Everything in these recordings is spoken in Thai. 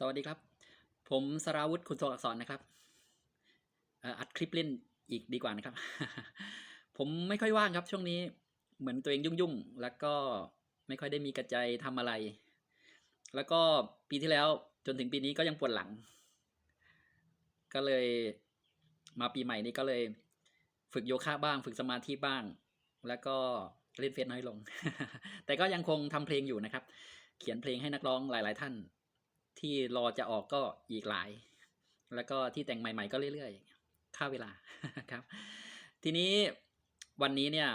สวัสดีครับ ผมสราวุฒิคุณโซอักษรนะครับอัดคลิปเล่นอีกดีกว่านะครับ ผมไม่ค่อยว่างครับ ช่วงนี้เหมือนตัวเองยุ่งๆ แล้วก็ไม่ค่อยได้มีกระจายทำอะไร แล้วก็ปีที่แล้วจนถึงปีนี้ก็ยังปวดหลัง ก็เลยมาปีใหม่นี้ก็เลย ฝึกโยคะบ้าง ฝึกสมาธิบ้าง แล้วก็เล่นเฟซน้อยลง แต่ก็ยังคงทำเพลงอยู่นะครับ เขียนเพลงให้นักร้องหลาย ๆ ท่าน ที่รอจะออกก็อีกหลาย แล้วก็ที่แต่งใหม่ ๆ ก็เรื่อยๆค่าเวลาครับ ทีนี้วันนี้เนี่ย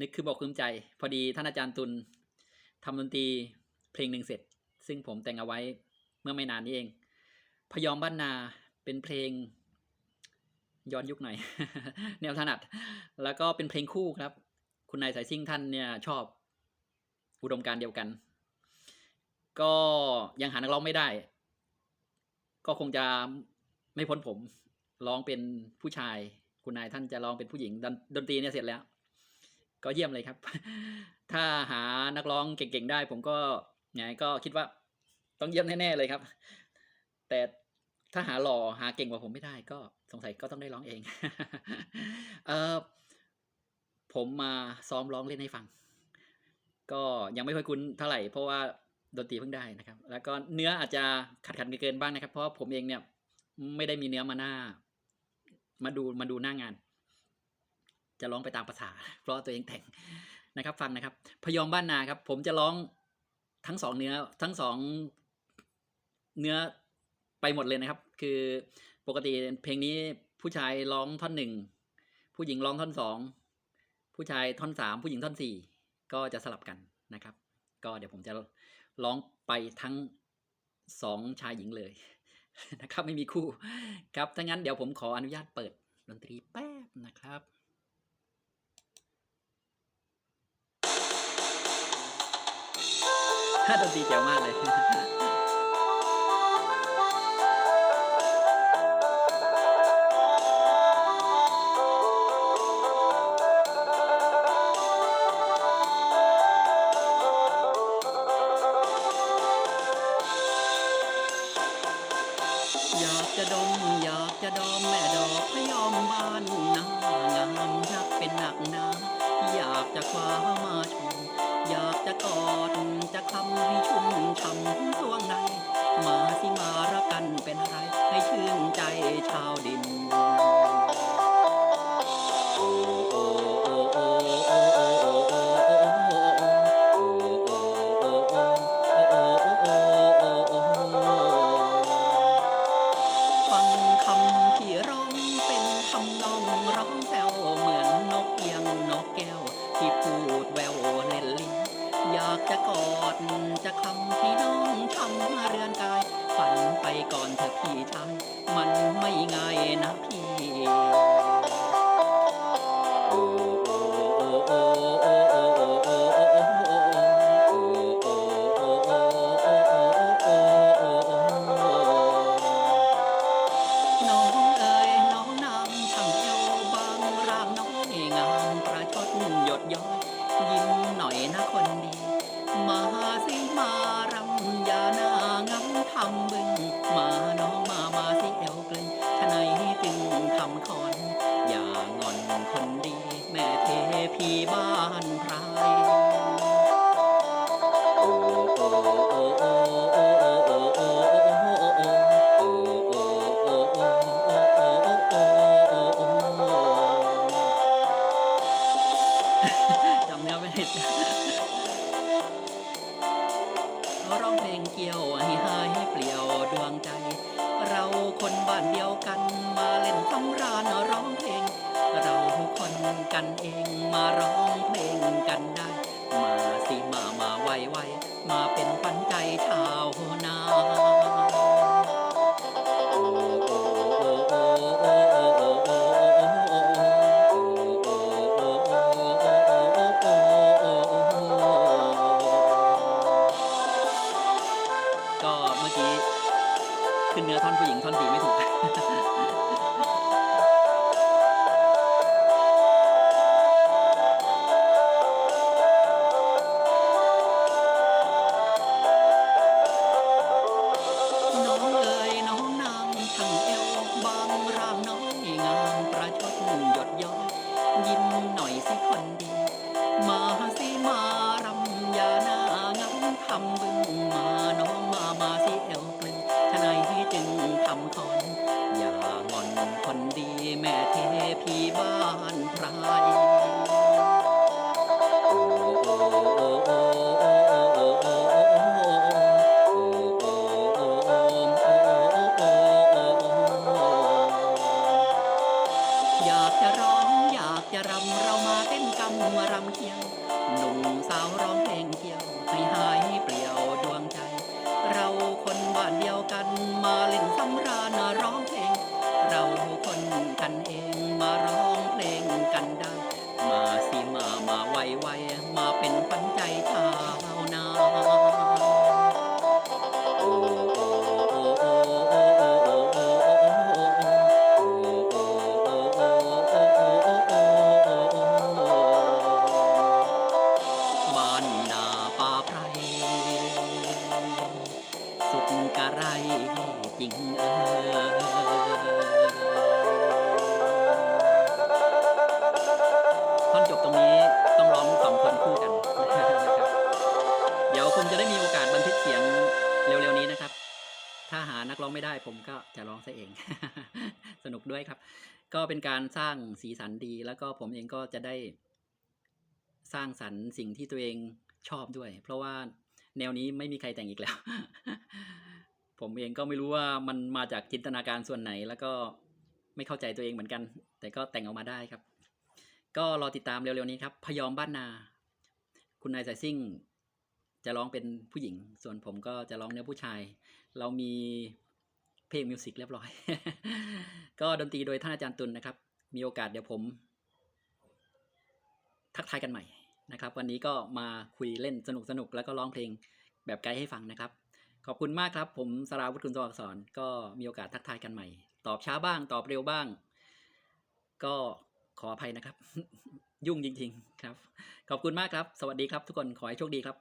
นึกคือบอกคืมใจ พอดีท่านอาจารย์ตุลทำดนตรีเพลงหนึ่งเสร็จ ซึ่งผมแต่งเอาไว้เมื่อไม่นานนี้เอง พยอมบ้านนาเป็นเพลงย้อนยุคหน่อย แนวถนัด แล้วก็เป็นเพลงคู่ครับ คุณนายสายซิ่งท่านเนี่ยชอบอุดมการเดียวกัน ก็ยังหานักร้องไม่ได้ ก็คงจะไม่พ้นผมร้องเป็นผู้ชาย คุณนายท่านจะร้องเป็นผู้หญิงดนตรีเนี่ยเสร็จแล้ว ก็เยี่ยมเลยครับ ถ้าหานักร้องเก่งๆได้ ผมก็ไงก็คิดว่า ต้องเยี่ยมแน่ๆเลยครับ แต่ถ้าหาหล่อหาเก่งกว่าผมไม่ได้ ก็สงสัยก็ต้องได้ร้องเอง เออผมมาซ้อมร้องเล่นให้ฟัง ก็ยังไม่ค่อยคุ้นเท่าไหร่เพราะว่า ดนตรีเพิ่งได้นะครับ แล้วก็เนื้ออาจจะขัดขันเกินบ้างนะครับ เพราะผมเองเนี่ยไม่ได้มีเนื้อมาหน้า มาดูมาดูหน้างาน จะร้องไปตามภาษา เพราะตัวเองแต่งนะครับ ฟังนะครับ พยอมบ้านนาครับ ผมจะร้องทั้งสองเนื้อทั้งสองเนื้อไปหมดเลยนะครับ คือปกติเพลงนี้ผู้ชายร้องท่อนหนึ่งผู้หญิงร้องท่อนสองผู้ชายท่อนสามผู้หญิงท่อนสี่ก็จะสลับกันนะครับ ก็เดี๋ยวผมจะ ร้องไปทั้งสองชายหญิงเลยนะครับไม่มีคู่ครับถ้างั้นเดี๋ยวผมขออนุญาตเปิดดนตรีแป๊บนะครับดนตรีเจ๋วมากเลย อยากจะดอมแม่ดอกพยอมบ้านนางามรักเป็นหนักหนาอยากจะคว้ามาชมอยากจะกอดจะคำให้ชุ่มช่ำสวงในมาสิมารักกันเป็นไรำที่ร้องเป็นคำนองร้องแซวเหมือนนกเอียงนกแก้ว ที่พูดแววเล่นลิ้นอยากจะกอดจะคำที่น้องทำเรือนกาย ฝันไปก่อนเถอะพี่ชายมันไม่ง่ายนะพี่ ร้องเพลงเกี่ยวให้หายเปลี่ยวดวงใจ เราคนบ้านเดียวกันมาเล่นสำราญร้องเพลง เราคนกันเองมาร้องเพลงกัน ขึ้นเนื้อท่อนผู้หญิงท่อนดีไม่ถูก จะรำเรามาเต้นกำมารำเคียวหนุ่มสาวร้องเพลงเกี่ยวให้หายเปลี่ยวดวงใจ เราคนบ้านเดียวกันมาเล่นสำราญร้องเพลง เราคนกันเองมาร้องเพลงกันได้มาสิมามาไวไวมาเป็นขวัญใจชาวนา จะร้องซะเอง สนุกด้วยครับ ก็เป็นการสร้างสีสันดี แล้วก็ผมเองก็จะได้สร้างสรรค์สิ่งที่ตัวเองชอบด้วย เพราะว่าแนวนี้ไม่มีใครแต่งอีกแล้ว ผมเองก็ไม่รู้ว่ามันมาจากจินตนาการส่วนไหน แล้วก็ไม่เข้าใจตัวเองเหมือนกัน แต่ก็แต่งออกมาได้ครับ ก็รอติดตามเร็วๆนี้ครับ พยอมบ้านนา คุณนายสายซิ่ง จะร้องเป็นผู้หญิง ส่วนผมก็จะร้องเนื้อผู้ชาย เรามี เพลงมิวสิกเรียบร้อย ก็ดนตรีโดยท่านอาจารย์ตุลนะครับ มีโอกาสเดี๋ยวผม ทักทายกันใหม่นะครับ วันนี้ก็มาคุยเล่นสนุกสนุกแล้วก็ร้องเพลงแบบไกด์ให้ฟังนะครับ ขอบคุณมากครับ ผมสราวุฒิคุณตัวอักษรก็มีโอกาสทักทายกันใหม่ ตอบช้าบ้าง ตอบเร็วบ้าง ก็ขออภัยนะครับ ยุ่งจริง ๆ ครับ ขอบคุณมากครับ สวัสดีครับ ทุกคนขอให้โชคดีครับ